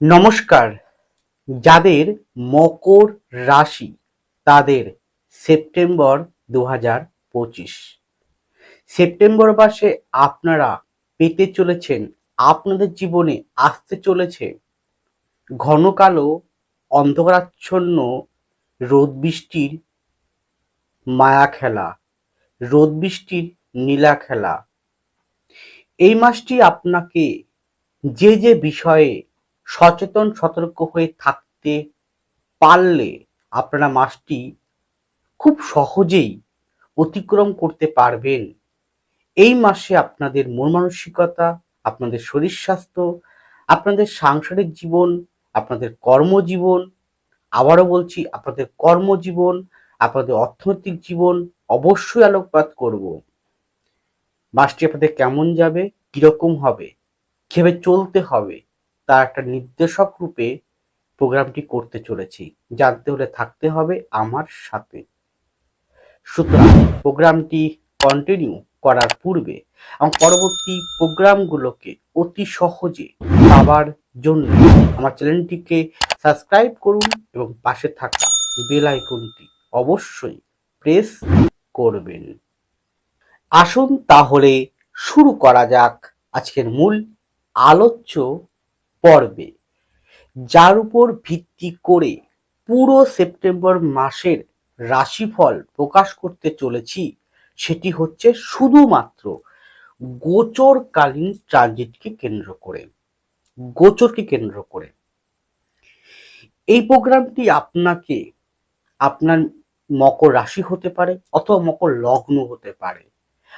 নমস্কার। যাদের মকর রাশি, তাদের সেপ্টেম্বর দু হাজার পঁচিশ। সেপ্টেম্বর মাসে আপনারা পেতে চলেছেন, আপনাদের জীবনে আসতে চলেছে ঘন কালো অন্ধকারাচ্ছন্ন রোদ বৃষ্টির মায়া খেলা রোদ বৃষ্টির নীলা খেলা। এই মাসটি আপনাকে যে যে বিষয়ে সচেতন, সতর্ক হয়ে থাকতে পারলে আপনারা মাসটি খুব সহজেই অতিক্রম করতে পারবেন। এই মাসে আপনাদের মন মানসিকতা, আপনাদের শরীর স্বাস্থ্য, আপনাদের সাংসারিক জীবন, আপনাদের কর্মজীবন, আবারও বলছি আপনাদের কর্মজীবন, আপনাদের অর্থনৈতিক জীবন অবশ্যই আলোকপাত করব। মাসটি আপনাদের কেমন যাবে, কীরকম হবে কীভাবে চলতে হবে। তার একটা নির্দেশক রূপে প্রোগ্রামটি করতে চলেছি। জানতে হলে থাকতে হবে আমার সাথে। সুতরাং প্রোগ্রামটি কন্টিনিউ করার পূর্বে এবং পরবর্তী প্রোগ্রামগুলোকে অতি সহজে পাওয়ার জন্য আমার চ্যানেলটিকে সাবস্ক্রাইব করুন এবং পাশে থাকা বেল আইকনটি অবশ্যই প্রেস করবেন। আসুন তাহলে শুরু করা যাক আজকের মূল আলোচ্য পর্বে। যার উপর ভিত্তি করে পুরো সেপ্টেম্বর মাসের রাশিফল প্রকাশ করতে চলেছি সেটি হচ্ছে শুধুমাত্র গোচরকালীন ট্রানজিটকে কেন্দ্র করে, গোচরকে কেন্দ্র করে। এই প্রোগ্রামটি আপনাকে আপনার মকর রাশি হতে পারে অথবা মকর লগ্ন হতে পারে,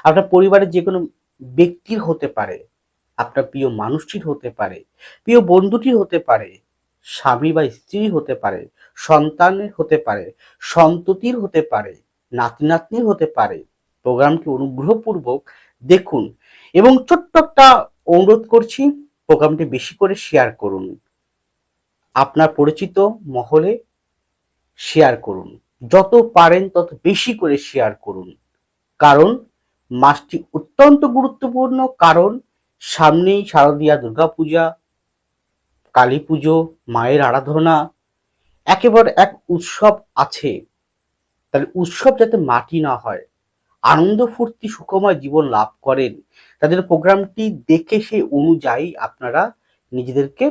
আপনার পরিবারের যে কোনো ব্যক্তির হতে পারে। আপনার প্রিয় মানুষটির হতে পারে, প্রিয় বন্ধুটি হতে পারে, স্বামী বা স্ত্রী হতে পারে, সন্তানের হতে পারে, সন্ততির হতে পারে নাতি নাতনির হতে পারে। প্রোগ্রামটি অনুগ্রহপূর্বক দেখুন এবং ছোট্ট একটা অনুরোধ করছি, প্রোগ্রামটি বেশি করে শেয়ার করুন। আপনার পরিচিত মহলে শেয়ার করুন। যত পারেন তত বেশি করে শেয়ার করুন। কারণ, মাসটি অত্যন্ত গুরুত্বপূর্ণ কারণ সামনেই শারদীয়া দুর্গাপূজা, কালী পুজো, মায়ের আরাধনা, একেবারে এক উৎসব আছে। তাহলে উৎসব যাতে মাটি না হয়, আনন্দ ফুর্তি, সুখময় জীবন লাভ করেন, তাদের প্রোগ্রামটি দেখে সেই অনুযায়ী আপনারা নিজেদেরকে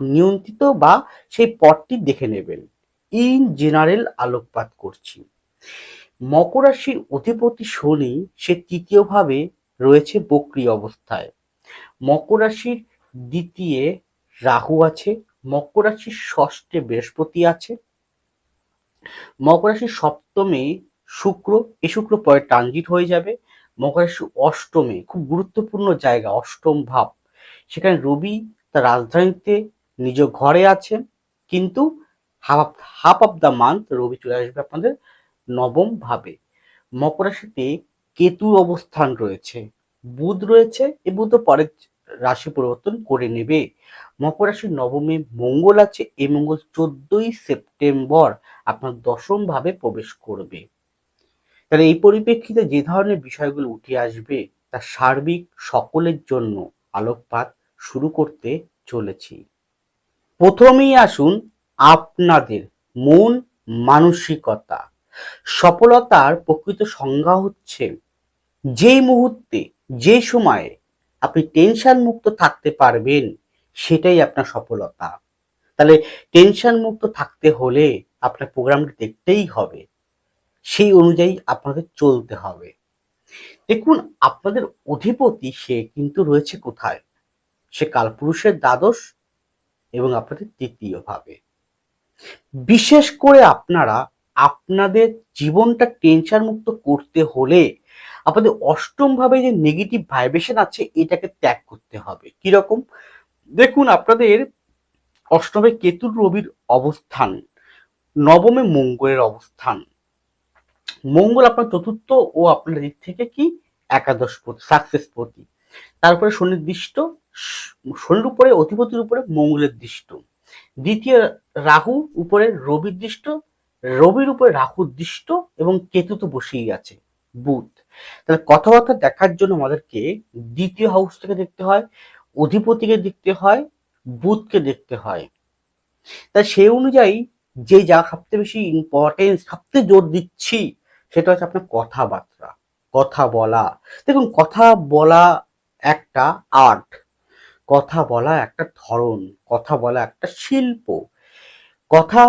নিয়ন্ত্রিত বা সেই পথটি দেখে নেবেন। ইন জেনারেল আলোকপাত করছি। মকর রাশির অধিপতি শনি সে তৃতীয়ভাবে রয়েছে বক্রি অবস্থায়। মকর রাশির দ্বিতীয় রাহু আছে, মকর রাশির ষষ্ঠে বৃহস্পতি আছে। মকর রাশির সপ্তমে শুক্র এ শুক্র পরে ট্রানজিট হয়ে যাবে। মকর রাশির অষ্টমে, খুব গুরুত্বপূর্ণ জায়গা, অষ্টম ভাব। সেখানে রবি তার রাজধানীতে নিজ ঘরে আছেন, কিন্তু half half of the month রবি চলে আসবে আপনাদের নবম ভাবে। মকর রাশিতে কেতুর অবস্থান রয়েছে। বুধ রয়েছে, এ বুধ পরে রাশি পরিবর্তন করে নেবে। মকর রাশির নবমে মঙ্গল আছে এই মঙ্গল চোদ্দই সেপ্টেম্বর আপনার দশম ভাবে প্রবেশ করবে। তাহলে এই পরিপ্রেক্ষিতে যে ধরনের বিষয়গুলো উঠে আসবে, তা সার্বিক সকলের জন্য আলোকপাত শুরু করতে চলেছি। প্রথমেই আসুন আপনাদের মন মানসিকতা। সফলতার প্রকৃত সংজ্ঞা হচ্ছে, যেই মুহূর্তে যে সময়ে আপনি টেনশন মুক্ত থাকতে পারবেন, সেটাই আপনার সফলতা। তাহলে টেনশন মুক্ত থাকতে হলে আপনার প্রোগ্রামটি দেখতেই হবে। সেই অনুযায়ী আপনাদের চলতে হবে। দেখুন, আপনাদের অধিপতি সে কিন্তু রয়েছে কোথায়? সে কালপুরুষের দ্বাদশ এবং আপনাদের তৃতীয় ভাবে। বিশেষ করে আপনারা আপনাদের জীবনটা টেনশন মুক্ত করতে হলে আপনাদের অষ্টম ভাবে যে নেগেটিভ ভাইব্রেশন আছে, এটাকে ত্যাগ করতে হবে। কীরকম? দেখুন, আপনাদের অষ্টমে কেতুর রবির অবস্থান, নবমে মঙ্গলের অবস্থান। মঙ্গল আপনার চতুর্থ ও আপনার দিক থেকে কি? একাদশ সাকসেস পতি। তারপরে সুনির্দিষ্ট শনির উপরে, অধিপতির উপরে মঙ্গলের দৃষ্ট। দ্বিতীয় রাহু উপরে রবির দৃষ্ট, রবির উপরে রাহু দৃষ্ট এবং কেতু তো বসেই আছে, বুধ। তাহলে কথাবার্তা দেখার জন্য আমাদেরকে দ্বিতীয় হাউস থেকে দেখতে হয়, অধিপতিকে দেখতে হয়, বুথকে দেখতে হয়। তাই সেই অনুযায়ী যে যা সবচেয়ে বেশি ইম্পর্টেন্স সবচেয়ে জোর দিচ্ছি, সেটা হচ্ছে আপনার কথাবার্তা, কথা বলা। দেখুন, কথা বলা একটা আর্ট কথা বলা একটা ধরন, কথা বলা একটা শিল্প। কথা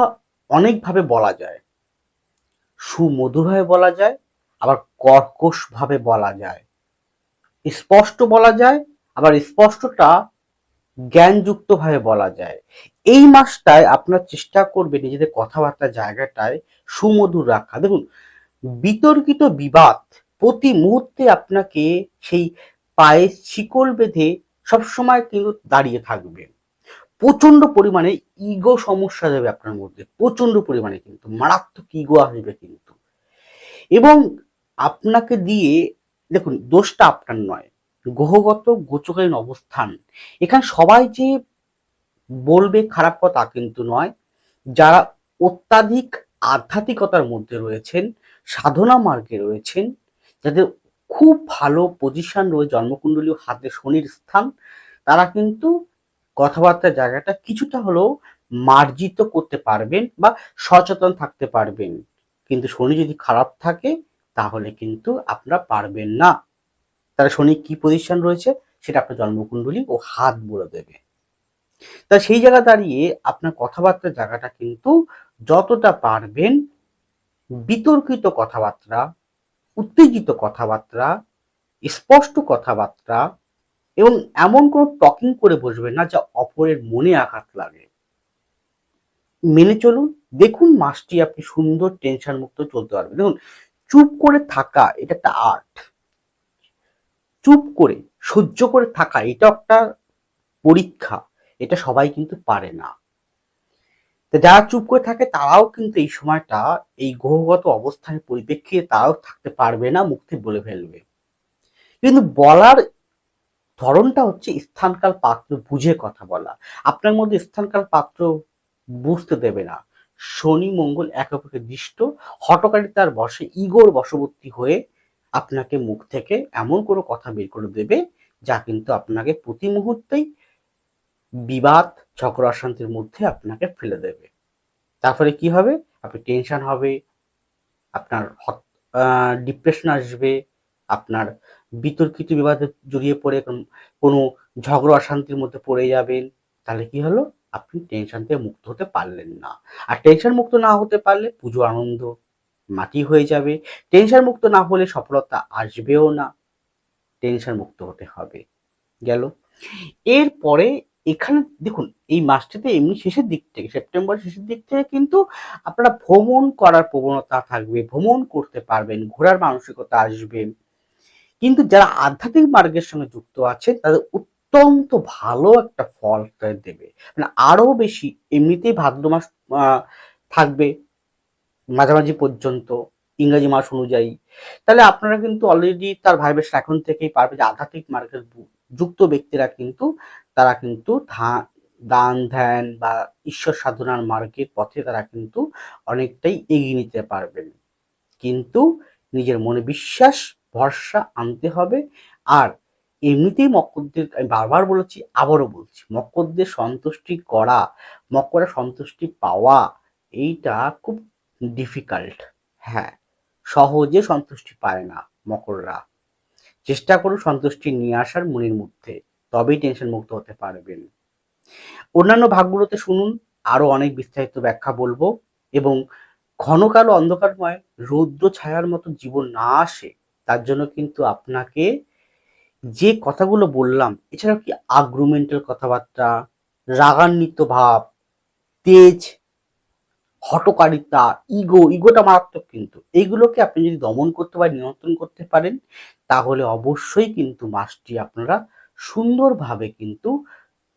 অনেকভাবে বলা যায়, সুমধুরভাবে বলা যায় আবার কর্কশভাবে বলা যায়। স্পষ্ট বলা যায়, আবার স্পষ্টটা জ্ঞানযুক্তভাবে বলা যায়। এই মাসটায় আপনার চেষ্টা করবে নিজেদের কথাবার্তার জায়গাটায় সুমধুর রাখা। দেখুন, বিতর্কিত বিবাদ প্রতি মুহূর্তে আপনাকে সেই পায়ে শিকল বেঁধে সবসময় কিন্তু দাঁড়িয়ে থাকবে। প্রচণ্ড পরিমাণে ইগো সমস্যা যাবে আপনার মধ্যে। প্রচণ্ড পরিমাণে কিন্তু। মারাত্মক ইগো আসবে কিন্তু। এবং আপনাকে দিয়ে, দেখুন, দোষটা আপনার নয়। গ্রহগত গোচকালীন অবস্থান। এখানে সবাই যে বলবে খারাপ কথা কিন্তু নয়। যারা অত্যাধিক আধ্যাত্মিকতার মধ্যে রয়েছেন, সাধনা মার্গে রয়েছেন, যাদের খুব ভালো পজিশন রয়েছে জন্মকুণ্ডলীয় হাতে শনির স্থান, তারা কিন্তু কথাবার্তার জায়গাটা কিছুটা হলেও মার্জিত করতে পারবেন বা সচেতন থাকতে পারবেন। কিন্তু শনি যদি খারাপ থাকে তাহলে কিন্তু আপনারা পারবেন না। তাহলে শনি কি পজিশন রয়েছে সেটা আপনার জন্মকুণ্ডলী ও হাত বলে দেবে। তা সেই জায়গা দাঁড়িয়ে আপনার কথাবার্তার জায়গাটা কিন্তু যতটা পারবেন বিতর্কিত কথাবার্তা, উত্তেজিত কথাবার্তা, স্পষ্ট কথাবার্তা এবং এমন কোনো টকিং করে বসবেন না যা অপরের মনে আঘাত লাগে। মেনে চলুন, দেখুন মাসটি আপনি সুন্দর টেনশন মুক্ত চলতে পারবেন। দেখুন চুপ করে থাকা, এটা একটা আর্ট চুপ করে, সহ্য করে থাকা, এটা একটা পরীক্ষা, এটা সবাই কিন্তু পারে না। তো যারা চুপ করে থাকে, তারাও কিন্তু এই সময়টা, এই গ্রহগত অবস্থানের পরিপ্রেক্ষিতে তারাও থাকতে পারবে না মুক্তি বলে ফেলবে। কিন্তু বলার ধরনটা হচ্ছে স্থানকাল পাত্র বুঝে কথা বলা। আপনার মধ্যে স্থানকাল পাত্র বুঝতে দেবে না। শনি মঙ্গল এক অপরকে দৃষ্ট হটকারিতার বসে, ইগোর বশবর্তী হয়ে আপনাকে মুখ থেকে এমন কোনো কথা বের করে দেবে যা কিন্তু আপনাকে প্রতি মুহূর্তেই বিবাদ, ঝগড়া, অশান্তির মধ্যে আপনাকে ফেলে দেবে। তারপরে কি হবে? আপনি টেনশন হবে, আপনার ডিপ্রেশন আসবে, আপনার বিতর্কিত বিবাদে জড়িয়ে পড়ে, কোনো ঝগড়া, অশান্তির মধ্যে পড়ে যাবেন। তাহলে কি হলো? আপনি টেনশন থেকে মুক্ত হতে পারলেন না। আর টেনশন মুক্ত না হতে পারলে পুজো আনন্দ মাটি হয়ে যাবে। টেনশন মুক্ত না হলে সফলতা আসবেও না। টেনশন মুক্ত হতে হবে। গেল। এরপরে এখানে দেখুন, এই মাসটিতে এমনি শেষের দিক থেকে সেপ্টেম্বর শেষের দিক থেকে কিন্তু আপনারা ভ্রমণ করার প্রবণতা থাকবে, ভ্রমণ করতে পারবেন, ঘোরার মানসিকতা আসবে। কিন্তু যারা আধ্যাত্মিক মার্গের সঙ্গে যুক্ত আছে তাদের অত্যন্ত ভালো একটা ফল দেবে। মানে আরও বেশি, এমনিতেই ভাদ্র মাস থাকবে মাঝামাঝি পর্যন্ত, ইংরাজি মাস অনুযায়ী। তাহলে আপনারা কিন্তু অলরেডি তার ভাইবেশ এখন থেকেই পারবে যে আধ্যাত্মিক মার্গের যুক্ত ব্যক্তিরা কিন্তু, তারা কিন্তু দান, ধ্যান বা ঈশ্বর সাধনার মার্গের পথে তারা কিন্তু অনেকটাই এগিয়ে নিতে পারবেন। কিন্তু নিজের মনে বিশ্বাস, ভরসা আনতে হবে। আর এমনিতেই মকরদের আমি বারবার বলেছি, আবারও বলছি মকরদের সন্তুষ্টি করা মকরের সন্তুষ্টি পাওয়া, এইটা খুব ডিফিকাল্ট হ্যাঁ। সহজে সন্তুষ্টি পায় না মকররা চেষ্টা করুন সন্তুষ্টি নিয়ে আসার মনের মধ্যে, তবেই টেনশন মুক্ত হতে পারবেন। অন্যান্য ভাগগুলোতে শুনুন আরও অনেক বিস্তারিত ব্যাখ্যা বলব এবং ঘন কালো অন্ধকারময়, রৌদ্র ছায়ার মতো জীবন না আসে, তার জন্য কিন্তু আপনাকে যে কথাগুলো বললাম, এছাড়াও কি আগ্রুমেন্টাল কথাবার্তা, রাগান্বিত ভাব, তেজ হটকারিতা ইগো ইগোটা মারাত্মক কিন্তু। এইগুলোকে আপনি যদি দমন করতে পারেন নিয়ন্ত্রণ করতে পারেন, তাহলে অবশ্যই কিন্তু মাসটি আপনারা সুন্দরভাবে কিন্তু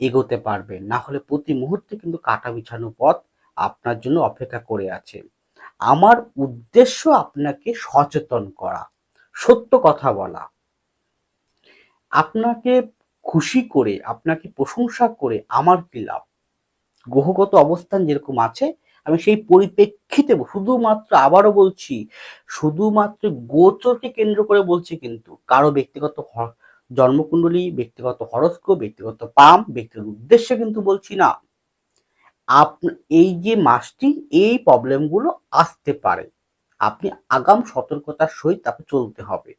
এগোতে পারবেন। না হলে প্রতি মুহূর্তে কিন্তু কাটা বিছানো পথ আপনার জন্য অপেক্ষা করে আছে। আমার উদ্দেশ্য আপনাকে সচেতন করা, সত্য কথা বলা। আপনাকে খুশি করে, আপনাকে প্রশংসা করে আমার কি লাভ? গ্রহগত অবস্থান যেরকম আছে, আমি সেই পরিপ্রেক্ষিতে শুধুমাত্র আবারও বলছি, শুধুমাত্র গোচরকে কেন্দ্র করে বলছি কিন্তু কারও ব্যক্তিগত জন্মকুণ্ডলী, ব্যক্তিগত হরস্কোপ, ব্যক্তিগত পাম, ব্যক্তিগত উদ্দেশ্যে কিন্তু বলছি না। আপ, এই যে মাসটি, এই প্রবলেমগুলো আসতে পারে। আপনি আগাম সতর্কতার সহিত তাকে চলতে হবে।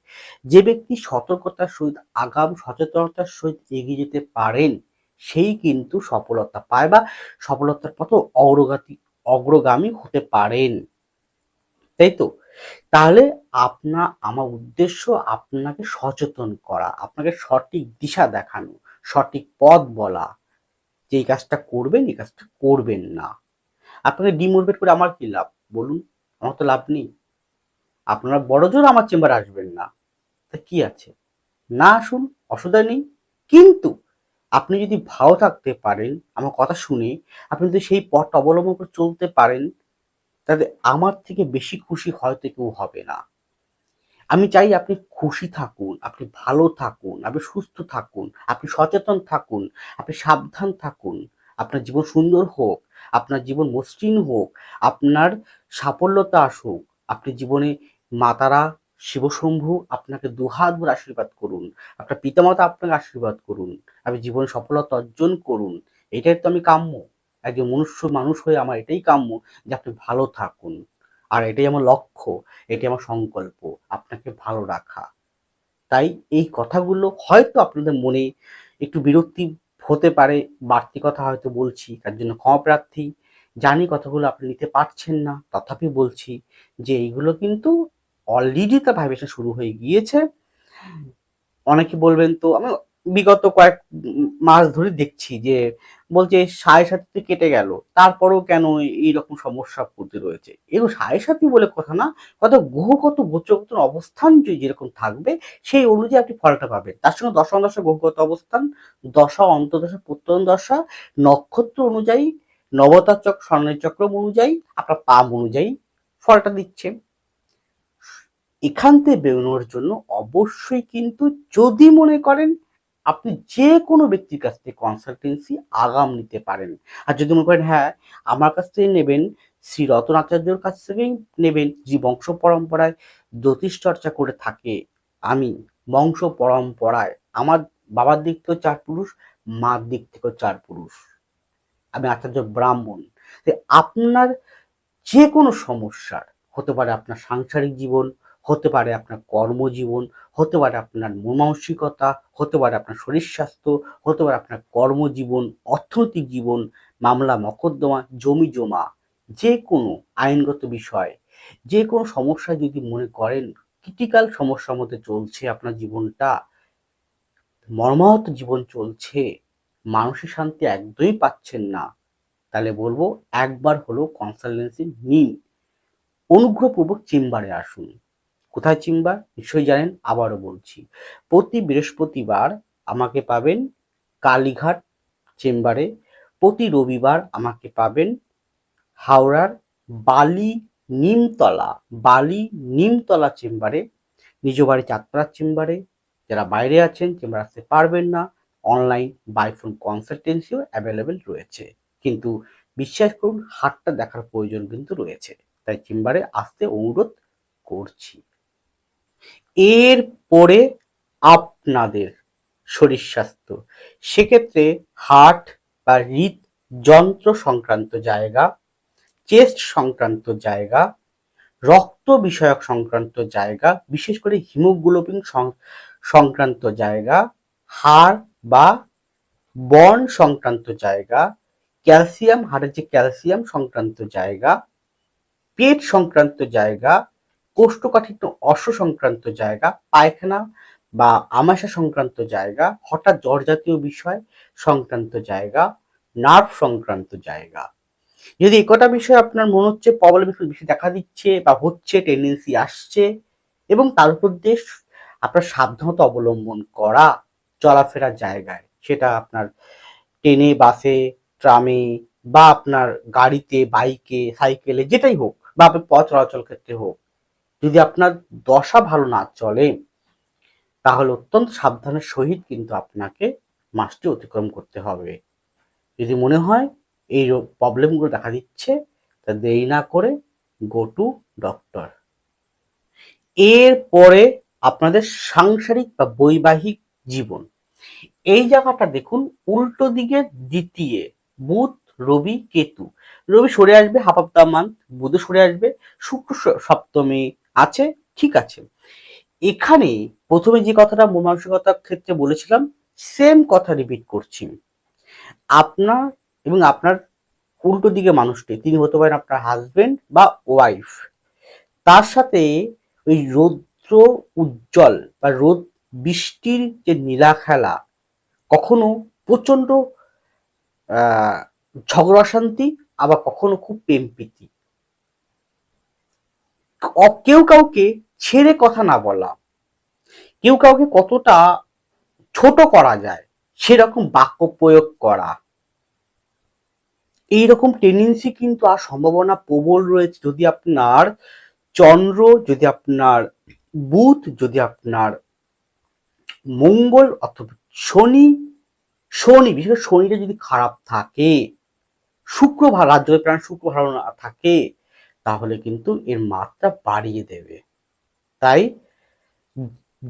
যে ব্যক্তি সতর্কতার সহিত, আগাম সচেতনতার সহিত এগিয়ে যেতে পারেন, সেই কিন্তু সফলতা পায় বা সফলতার পথে অগ্রগতি, অগ্রগামী হতে পারেন। তাই তো? তাহলে আপনা, আমার উদ্দেশ্য আপনাকে সচেতন করা, আপনাকে সঠিক দিশা দেখানো, সঠিক পথ বলা, যে এই কাজটা করবেন, এই কাজটা করবেন না। আপনাকে ডিমোটিভেট করে আমার কি লাভ? বলুন। আমার তো লাভ নেই। আপনারা বড় জোর আমার চেম্বার আসবেন না। তা কি আছে? না আসুন, অসুবিধা নেই। কিন্তু আপনি যদি ভালো থাকতে পারেন, আমার কথা শুনে আপনি যদি সেই পথটা অবলম্বন করে চলতে পারেন, তাহলে আমার থেকে বেশি খুশি হয়তো কেউ হবে না। আমি চাই আপনি খুশি থাকুন, আপনি ভালো থাকুন, আপনি সুস্থ থাকুন, আপনি সচেতন থাকুন, আপনি সাবধান থাকুন, আপনার জীবন সুন্দর হোক আপনার জীবন মসৃণ হোক, আপনার সাফল্যতা আসুক, আপনি জীবনে মাতারা, শিবশম্ভু আপনাকে দুহাত ভরে আশীর্বাদ করুন, আপনার পিতামাতা আপনাকে আশীর্বাদ করুন আপনি জীবনে সফলতা অর্জন করুন, এটাই তো আমি কাম্য। একজন মনুষ্য মানুষ হয়ে আমার এটাই কাম্য যে আপনি ভালো থাকুন। আর এটাই আমার লক্ষ্য, এটাই আমার সংকল্প, আপনাকে ভালো রাখা। তাই এই কথাগুলো হয়তো আপনাদের মনে একটু বিরক্তি হতে পারে, বাড়তি কথা হয়তো বলছি, তার জন্য ক্ষমা প্রার্থী। জানি কথাগুলো আপনি নিতে পারছেন না, তথাপি বলছি যে এইগুলো কিন্তু অলরেডি তার ভাইব্রেশন শুরু হয়ে গিয়েছে। অনেকে বলবেন তো আমি বিগত কয়েক মাস ধরে দেখছি যে বলছে সাড়ে সাথে কেটে গেল। তারপরেও কেন এইরকম সমস্যা পড়তে রয়েছে? এগুলো সাড়ে সাথী বলে কথা না, কত গ্রহগত গোচরগত অবস্থান যেরকম থাকবে, সেই অনুযায়ী আপনি ফলটা পাবেন। তার সঙ্গে দশম দশা গ্রহগত অবস্থান, দশা, অন্তদশা, প্রত্যয়ন দশা, নক্ষত্র অনুযায়ী নবতার চক্র স্বর্ণের চক্র অনুযায়ী, আপনার পাম অনুযায়ী ফলটা দিচ্ছে। এখান থেকে বেরোনোর জন্য অবশ্যই কিন্তু যদি মনে করেন আপনি যে কোনো ব্যক্তির কাছ থেকে কনসালটেন্সি আগাম নিতে পারেন। আর যদি মনে করেন হ্যাঁ আমার কাছ থেকে নেবেন, শ্রী রতন আচার্যর কাছ থেকেই নেবেন যে বংশ পরম্পরায় জ্যোতিষ চর্চা করে থাকে, আমি বংশ পরম্পরায়, আমার বাবার দিক থেকেও চার পুরুষ, মার দিক থেকেও চার পুরুষ। আমি আচার্য ব্রাহ্মণ। আপনার যে কোনো সমস্যার, হতে পারে আপনার সাংসারিক জীবন, হতে পারে আপনার কর্মজীবন হতে পারে আপনার মনমানসিকতা, হতে পারে আপনার শরীর স্বাস্থ্য, হতে পারে আপনার কর্মজীবন, অর্থনৈতিক জীবন, মামলা, মকদ্দমা, জমি জমা যে কোনো আইনগত বিষয় যে কোনো সমস্যা যদি মনে করেন, ক্রিটিক্যাল সমস্যার মধ্যে চলছে আপনার জীবনটা, মর্মাহত জীবন চলছে মানসিক শান্তি একদমই পাচ্ছেন না, তাহলে বলব একবার হলেও কনসালটেন্সি নিন, অনুগ্রহপূর্বক চেম্বারে আসুন। কোথায় চেম্বার নিশ্চয়ই জানেন, আবারও বলছি। প্রতি বৃহস্পতিবার আমাকে পাবেন কালীঘাট চেম্বারে, প্রতি রবিবার আমাকে পাবেন হাওড়ার বালি নিমতলা বালি নিমতলা চেম্বারে, নিজ বাড়ি চাঁদপাড়ার চেম্বারে। যারা বাইরে আছেন চেম্বার আসতে পারবেন না। অনলাইন বাই ফোন কনসালটেন্সিও অ্যাভেলেবেল রয়েছে। কিন্তু বিশ্বাস করুন, হাটটা দেখার প্রয়োজন কিন্তু রয়েছে। তাই চেম্বারে আসতে অনুরোধ করছি। এর পরে আপনাদের শরীর স্বাস্থ্য। সেক্ষেত্রে হার্ট বা হৃদ যন্ত্র সংক্রান্ত জায়গা, চেস্ট সংক্রান্ত জায়গা, রক্ত বিষয়ক সংক্রান্ত জায়গা, বিশেষ করে হিমোগ্লোবিন সংক্রান্ত জায়গা, হাড় বা বন সংক্রান্ত জায়গা, ক্যালসিয়াম, হাড়ের যে ক্যালসিয়াম সংক্রান্ত জায়গা, পেট সংক্রান্ত জায়গা কোষ্ঠকাঠিন্য অশ্ব সংক্রান্ত জায়গা, পায়খানা বা আমাশা সংক্রান্ত জায়গা, হঠাৎ জ্বর জাতীয় বিষয় সংক্রান্ত জায়গা নার্ভ সংক্রান্ত জায়গা। যদি একটা বিষয় আপনার মনে হচ্ছে প্রবলেম একটু বেশি দেখা দিচ্ছে বা হচ্ছে টেন্ডেন্সি আসছে এবং তার উপর দিয়ে আপনার সাবধানতা অবলম্বন করা চলাফেরার জায়গায়, সেটা আপনার ট্রেনে বাসে ট্রামে বা আপনার গাড়িতে বাইকে সাইকেলে যেটাই হোক বা আপনার পথ চলাচল ক্ষেত্রে হোক যদি আপনার দশা ভালো না চলে, তাহলে অত্যন্ত সাবধানের সহিত কিন্তু আপনাকে মাসটি অতিক্রম করতে হবে। যদি মনে হয় এই প্রবলেমগুলো দেখা দিচ্ছে, তা দেরি না করে গো টু ডক্টর এরপরে আপনাদের সাংসারিক বা বৈবাহিক জীবন। এই জায়গাটা দেখুন, উল্টো দিকে দ্বিতীয়, বুধ, রবি, কেতু। রবি সরে আসবে, হাফ অফ দ্য মান্থ বুধ সরে আসবে, শুক্র সপ্তমী আছে, ঠিক আছে। এখানে প্রথমে যে কথাটা মন ক্ষেত্রে বলেছিলাম সেম কথা রিপিট করছি। আপনার এবং আপনার উল্টো দিকে মানুষটি, তিনি হতে পারেন আপনার হাজবেন্ড বা ওয়াইফ তার সাথে ওই রৌদ্র উজ্জ্বল বা রোদ বৃষ্টির যে নীলা খেলা, কখনো প্রচণ্ড আহ ঝগড়া শান্তি আবার কখনো খুব প্রেম প্রীতি কেউ কাউকে ছেড়ে কথা না বলা। কেউ কাউকে কতটা ছোট করা যায়, সেরকম বাক্য প্রয়োগ করা। এইরকম টেন্ডেন্সি কিন্তু আর সম্ভাবনা প্রবল রয়েছে। যদি আপনার চন্দ্র, যদি আপনার বুধ, যদি আপনার মঙ্গল অথবা শনি শনি, বিশেষ করে শনিটা যদি খারাপ থাকে শুক্র ভালো রাজ্য প্রাণ শুক্র ভালো থাকে তাহলে কিন্তু এর মাত্রা বাড়িয়ে দেবে। তাই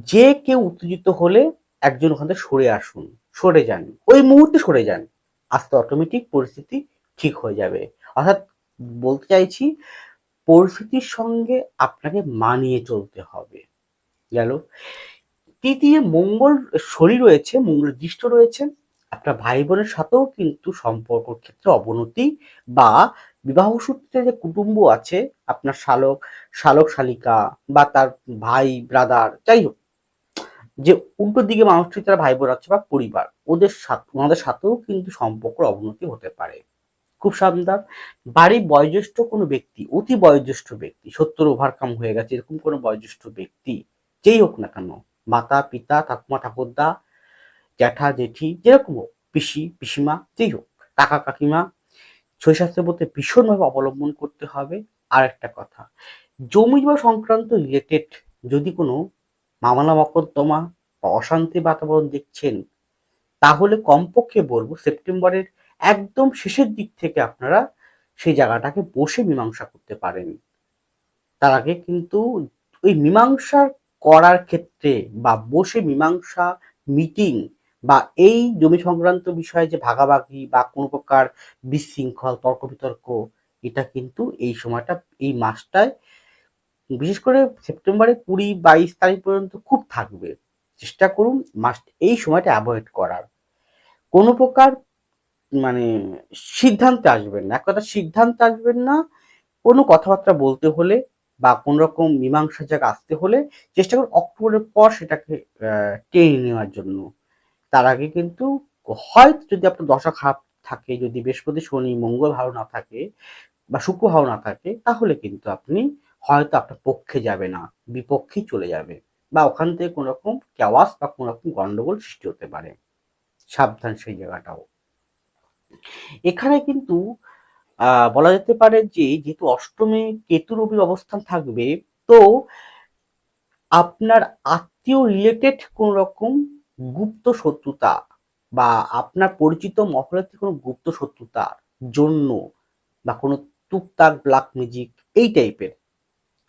যে কেউ উত্তেজিত হলে একজন ওখান থেকে সরে আসুন, সরে যান, ওই মুহূর্তে সরে যান আস্তে অটোমেটিক পরিস্থিতি ঠিক হয়ে যাবে। অর্থাৎ বলতে চাইছি, পরিস্থিতির সঙ্গে আপনাকে মানিয়ে চলতে হবে। গেল। তৃতীয়, মঙ্গল শনি রয়েছে মঙ্গল দৃষ্ট রয়েছে আপনার ভাই বোনের সাথেও কিন্তু সম্পর্ক ক্ষেত্রে অবনতি বা বিবাহ সূত্রে যে কুটুম্ব আছে, আপনার শালক শালক শালিকা বা তার ভাই ব্রাদার যাই হোক, যে উল্টো দিকে মানুষটি তারা ভাই বোন আছে বা পরিবার, ওদের সাথে, ওনাদের সাথেও কিন্তু সম্পর্কের অবনতি হতে পারে। খুব সাবধান, বাড়ির বয়োজ্যেষ্ঠ কোনো ব্যক্তি, অতি বয়োজ্যেষ্ঠ ব্যক্তি, সত্তর ওভারকাম হয়ে গেছে, এরকম কোনো বয়োজ্যেষ্ঠ ব্যক্তি, যেই হোক না কেন, মাতা, পিতা, ঠাকুমা, ঠাকুরদা, জ্যাঠা, জেঠি, যেরকম হোক, পিসি, পিসিমা, যেই হোক, কাকা, কাকিমা শৈশাস্ত্রের মধ্যে ভীষণভাবে অবলম্বন করতে হবে। আর একটা কথা, জমি জমা সংক্রান্ত রিলেটেড যদি কোনো মামলা মকদ্দমা বা অশান্তি বাতাবরণ দেখছেন, তাহলে কমপক্ষে বলব সেপ্টেম্বরের একদম শেষের দিক থেকে আপনারা সেই জায়গাটাকে বসে মীমাংসা করতে পারেন। তার আগে কিন্তু ওই মীমাংসা করার ক্ষেত্রে বা বসে মীমাংসা মিটিং বা এই জমি সংক্রান্ত বিষয়ে যে ভাগাভাগি বা কোনো প্রকার বিশৃঙ্খল তর্ক বিতর্ক এটা কিন্তু এই সময়টা, এই মাসটায় বিশেষ করে সেপ্টেম্বরের কুড়ি বাইশ তারিখ পর্যন্ত খুব থাকবে। চেষ্টা করুন মাস, এই সময়টা অ্যাভয়েড করার। কোনো প্রকার মানে সিদ্ধান্তে আসবেন না, এক কথা সিদ্ধান্তে আসবেন না, কোনো কথাবার্তা বলতে হলে বা কোন রকম মীমাংসা জায়গা আসতে হলে চেষ্টা করুন অক্টোবরের পর সেটাকে টেনে নেওয়ার জন্য। তার আগে কিন্তু হয়তো যদি আপনার দশা খারাপ থাকে, যদি বৃহস্পতি, শনি, মঙ্গল ভালো না থাকে বা শুক্র ভালো না থাকে, তাহলে কিন্তু আপনি হয়তো আপনার পক্ষে যাবে না, বিপক্ষেই চলে যাবে বা ওখান থেকে কোনো রকম কেওয়াস বা কোনো রকম গন্ডগোল সৃষ্টি হতে পারে। সাবধান সেই জায়গাটাও। এখানে কিন্তু বলা যেতে পারে যে যেহেতু অষ্টমে কেতু রবির অবস্থান থাকবে, তো আপনার আত্মীয় রিলেটেড কোন রকম গুপ্ত শত্রুতা বা আপনার পরিচিত মহলের থেকে কোনো গুপ্ত শত্রুতার জন্য বা কোনো টুকটাক ব্ল্যাক ম্যাজিক এই টাইপের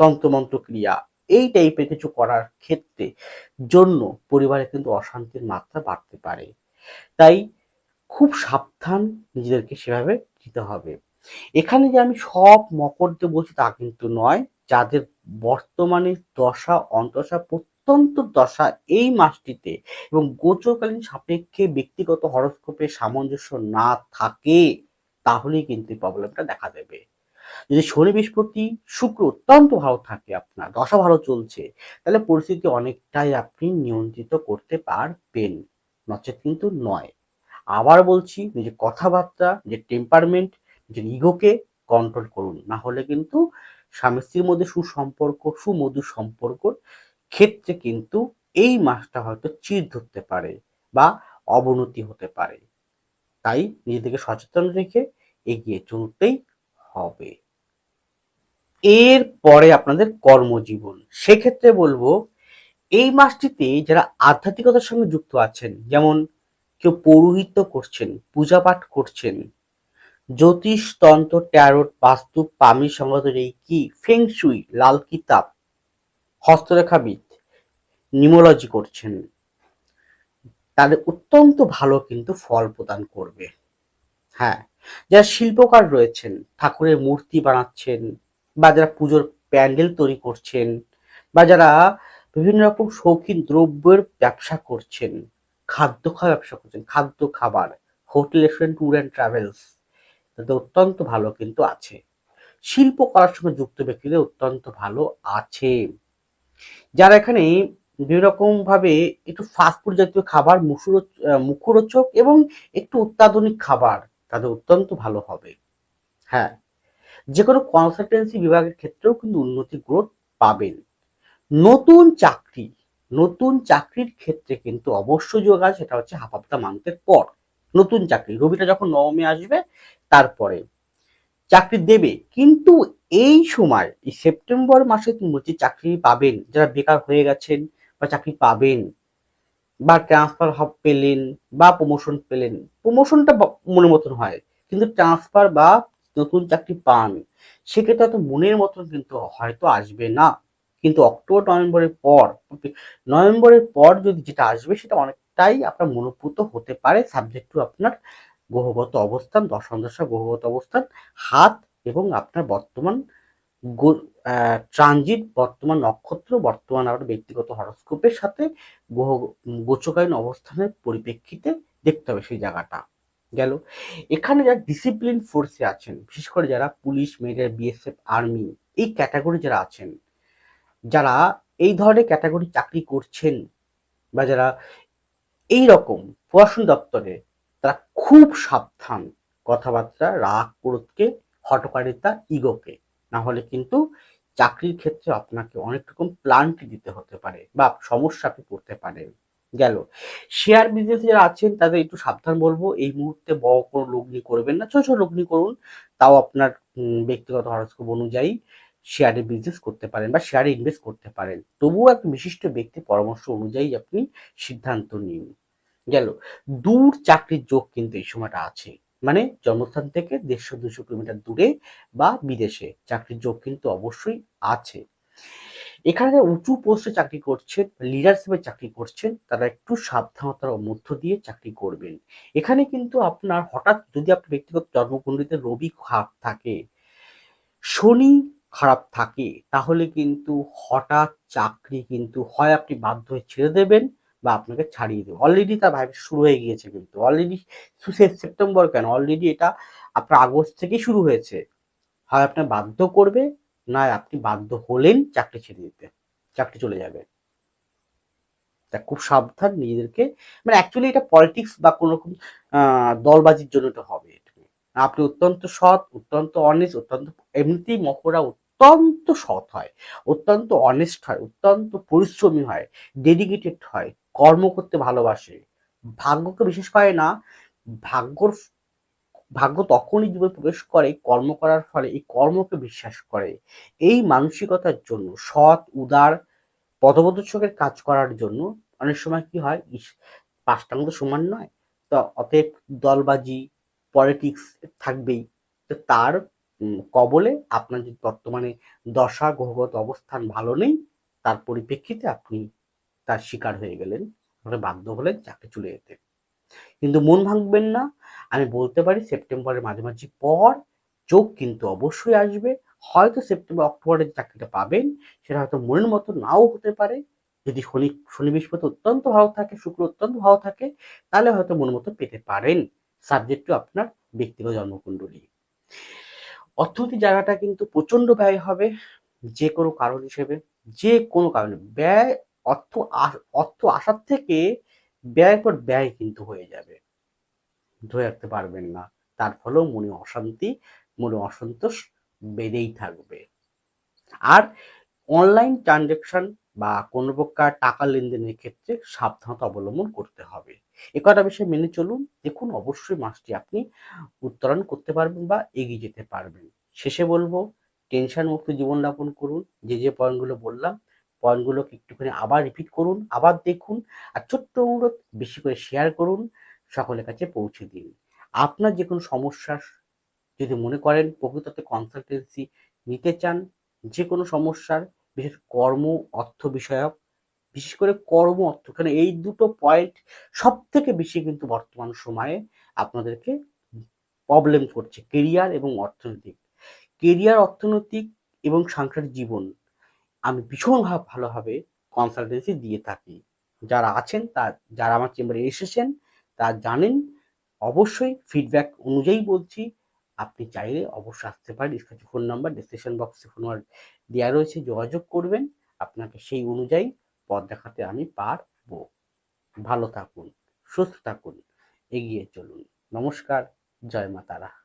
তন্ত্রমন্ত্র ক্রিয়া এই টাইপের কিছু করার ক্ষেত্রে জন্য পরিবারে কিন্তু অশান্তির মাত্রা বাড়তে পারে। তাই খুব সাবধান নিজেদেরকে সেভাবে দিতে হবে। এখানে যে আমি সব মকরদের বলছি তা কিন্তু নয়, যাদের বর্তমানে দশা অন্তশা প্রত্যন্ত দশা এই মাসটিতে এবং গোচরকালীন সাপেক্ষে ব্যক্তিগত হরস্কোপে সামঞ্জস্য না থাকে, তাহলেই কিন্তু প্রবলেমটা দেখা দেবে। যদি শনি বৃহস্পতি শুক্র অত্যন্ত ভালো থাকে আপনার, দশা ভালো চলছে, তাহলে পরিস্থিতি অনেকটাই আপনি নিয়ন্ত্রিত করতে পারবেন। নচেত কিন্তু নয়। আবার বলছি, নিজের কথাবার্তা, নিজের টেম্পারমেন্ট নিজের ইগোকে কন্ট্রোল করুন। না হলে কিন্তু স্বামী স্ত্রীর মধ্যে সুসম্পর্ক, সুমধুর সম্পর্ক ক্ষেত্রে কিন্তু এই মাসটা হয়তো চির ধরতে পারে বা অবনতি হতে পারে। তাই নিজেদেরকে সচেতন রেখে এগিয়ে চলতেই হবে। এর পরে আপনাদের কর্মজীবন। সেক্ষেত্রে বলব, এই মাসটিতে যারা আধ্যাত্মিকতার সঙ্গে যুক্ত আছেন, যেমন কেউ পৌরোহিত্য করছেন পূজা পাঠ করছেন, জ্যোতিষ তন্ত্র, ট্যারোট, বাস্তু, পামি সংগত রেকি ফেংশুই লাল কিতাব হস্তরেখাবিদ নিমোলজি করছেন। তাদের অত্যন্ত ভালো কিন্তু ফল প্রদান করবে। হ্যাঁ যারা শিল্পকার রয়েছেন, ঠাকুরের মূর্তি বানাচ্ছেন, বা যারা পুজোর প্যান্ডেল তৈরি করছেন, বা যারা বিভিন্ন রকম শৌখিন দ্রব্যের ব্যবসা করছেন, খাদ্য খাওয়া ব্যবসা করছেন, খাদ্য খাবার, hotel, restaurant, tour and travels, তাদের অত্যন্ত ভালো কিন্তু আছে। শিল্পকলার সঙ্গে যুক্ত ব্যক্তিদের অত্যন্ত ভালো আছে। যারা এখানে বিভিন্ন রকম ভাবে একটু ফাস্টফুড জাতীয় খাবার মুখরোচ মুখরোচক এবং একটু অত্যাধুনিক খাবার, তাদের অত্যন্ত ভালো হবে। হ্যাঁ যে কোনো কনসালটেন্সি বিভাগের ক্ষেত্রেও কিন্তু উন্নতি গ্রোথ পাবেন। নতুন চাকরি, নতুন চাকরির ক্ষেত্রে কিন্তু অবশ্যই যোগ আছে, সেটা হচ্ছে হাফ হাফতা মান্থের পর। নতুন চাকরি, রবিটা যখন নবমে আসবে, তারপরে। চাকরি দেবে। কিন্তু এই সময় সেপ্টেম্বর মাসে যে চাকরি পাবেন, যারা বেকার হয়ে গেছেন বা চাকরি পাবেন, বা ট্রান্সফার হব পেলেন, বা প্রমোশন পেলেন প্রমোশনটা মনের মতন হয়, কিন্তু ট্রান্সফার বা নতুন চাকরি পান, সেক্ষেত্রে হয়তো মনের মতন কিন্তু হয়তো আসবে না। কিন্তু অক্টোবর, নভেম্বরের পর নভেম্বরের পর যদি যেটা আসবে, সেটা অনেকটাই আপনার মনোভূত হতে পারে সাবজেক্ট টু আপনার গ্রহগত অবস্থান দশম দশা গ্রহগত অবস্থান, হাত এবং আপনার বর্তমান ট্রানজিট, বর্তমান নক্ষত্র, বর্তমান আপনার ব্যক্তিগত হরস্কোপের সাথে গ্রহ গোচকালীন অবস্থানের পরিপ্রেক্ষিতে দেখতে হবে সেই জায়গাটা। গেল। এখানে যারা ডিসিপ্লিন ফোর্সে আছেন, বিশেষ করে যারা পুলিশ মিলিটারি বিএসএফ আর্মি এই ক্যাটাগরি যারা আছেন, যারা এই ধরনের ক্যাটাগরি চাকরি করছেন বা যারা এই রকম প্রশাসন দপ্তরে তারা খুব সাবধান কথাবার্তা, রাগ ক্রোধকে হটকারিতা ইগোকে। না হলে কিন্তু চাকরির ক্ষেত্রে আপনাকে অনেক রকম প্লান্টি দিতে হতে পারে বা সমস্যা পড়তে পারেন গেল। শেয়ার বিজনেস যারা আছেন, তাদের একটু সাবধান বলব, এই মুহূর্তে বড় কোনো লগ্নি করবেন না। ছোট ছোট লগ্নি করুন, তাও আপনার ব্যক্তিগত হরস্কোপ অনুযায়ী শেয়ারে বিজনেস করতে পারেন বা শেয়ারে ইনভেস্ট করতে পারেন। তবুও এক বিশিষ্ট ব্যক্তি পরামর্শ অনুযায়ী আপনি সিদ্ধান্ত নিন। গেল। দূর চাকরির যোগ কিন্তু এই সময়টা আছে। মানে জন্মস্থান থেকে দেড়শো, দুশো কিলোমিটার দূরে বা বিদেশে চাকরির যোগ কিন্তু অবশ্যই আছে। এখানে যারা উঁচু পোস্টে চাকরি করছেন লিডারশিপে চাকরি করছেন, তারা একটু সাবধানতার মধ্য দিয়ে চাকরি করবেন। এখানে কিন্তু আপনার হঠাৎ যদি আপনার ব্যক্তিগত জন্মকুণ্ডলিতে রবি খারাপ থাকে, শনি খারাপ থাকে, তাহলে কিন্তু হঠাৎ চাকরি কিন্তু হয়, আপনি বাধ্য হয়ে ছেড়ে দেবেন। বা আপনাকে ছাড়িয়ে দেবে। অলরেডি তার ভাই শুরু হয়ে গিয়েছে কিন্তু। অলরেডি সেপ্টেম্বর কেন? অলরেডি এটা আপনার আগস্ট থেকেই শুরু হয়েছে। হয় আপনার বাধ্য করবে না আপনি বাধ্য হলেন চাকরি ছেড়ে দিতে। চাকরি চলে যাবে। তা খুব সাবধান নিজেদেরকে। মানে অ্যাকচুয়ালি এটা পলিটিক্স বা কোনো রকম দলবাজির জন্য এটা হবে আপনি অত্যন্ত সৎ, অত্যন্ত অনেস্ট অত্যন্ত এমনিতেই মকরা অত্যন্ত সৎ হয়। অত্যন্ত অনেস্ট হয়, অত্যন্ত পরিশ্রমী হয় ডেডিকেটেড হয়। কর্ম করতে ভালোবাসে। ভাগ্যকে বিশেষ করে না, ভাগ্যর, ভাগ্য তখনই জীবনে প্রবেশ করে কর্ম করার ফলে, এই কর্মকে বিশ্বাস করে। এই মানসিকতার জন্য, সৎ, উদার পদপ্রদর্শকের কাজ করার জন্য অনেক সময় কি হয় পাঁচটাঙ্গ সমান নয়, তো অতএব দলবাজি পলিটিক্স থাকবেই। তো তার কবলে আপনার যদি বর্তমানে দশা, গ্রহগত অবস্থান ভালো নেই, তার পরিপ্রেক্ষিতে আপনি তার শিকার হয়ে গেলেন। বাধ্য হলেন চাকরি চলে যেতে। কিন্তু মন ভাঙবেন না। আমি বলতে পারি সেপ্টেম্বরের মাঝামাঝি পর চোখ কিন্তু অবশ্যই আসবে। হয়তো সেপ্টেম্বর অক্টোবরের চাকরিটা পাবেন, সেটা হয়তো মনের মতো নাও হতে পারে। যদি শনি শনি বৃহস্পতি অত্যন্ত ভালো থাকে, শুক্র অত্যন্ত ভালো থাকে, তাহলে হয়তো মনের মতো পেতে পারেন। সাবজেক্ট টু আপনার ব্যক্তিগত জন্মকুণ্ডলী। অর্থনীতি জায়গাটা কিন্তু প্রচণ্ড ব্যয় হবে। যে কোনো কারণ হিসেবে, যে কোনো কারণে ব্যয় অর্থ অর্থ আসার থেকে ব্যয় পর ব্যয় কিন্তু হয়ে যাবে। ধরে রাখতে পারবেন না। তার ফলেও মনে অশান্তি, মনে অসন্তোষ বেড়েই থাকবে। আর অনলাইন ট্রানজ্যাকশন বা কোনো প্রকার টাকা লেনদেনের ক্ষেত্রে সাবধানতা অবলম্বন করতে হবে। এ কটা বিষয় মেনে চলুন। দেখুন, অবশ্যই মাসটি আপনি উত্তরণ করতে পারবেন বা এগিয়ে যেতে পারবেন। শেষে বলব টেনশন মুক্ত জীবনযাপন করুন। যে যে পয়েন্টগুলো বললাম পয়েন্টগুলোকে একটুখানি আবার রিপিট করুন, আবার দেখুন, আর ছোট্ট অনুরোধ বেশি করে শেয়ার করুন, সকলের কাছে পৌঁছে দিন। আপনার যে কোনো সমস্যার যদি মনে করেন, প্রকৃততে কনসালটেন্সি নিতে চান যে কোনো সমস্যার, বিশেষ কর্ম, অর্থ বিষয়ক, বিশেষ করে কর্ম, অর্থ কারণ এই দুটো পয়েন্ট সব থেকে বেশি কিন্তু বর্তমান সময়ে আপনাদেরকে প্রবলেম করছে কেরিয়ার এবং অর্থনৈতিক। কেরিয়ার অর্থনৈতিক এবং সাংসারিক জীবন। আমি ভীষণভাবে ভালোভাবে কনসালটেন্সি দিয়ে থাকি। যারা আছেন তার যারা আমার চেম্বারে এসেছেন তারা জানেন, অবশ্যই ফিডব্যাক অনুযায়ী বলছি, আপনি চাইলে অবশ্যই আসতে পারেন। স্ক্রিনে ফোন নাম্বার ডিসক্রিপশন বক্সে ফোন নাম্বার দেওয়া রয়েছে, যোগাযোগ করবেন। আপনাকে সেই অনুযায়ী পথ দেখাতে আমি পারব। ভালো থাকুন, সুস্থ থাকুন, এগিয়ে চলুন। নমস্কার, জয় মা তারা।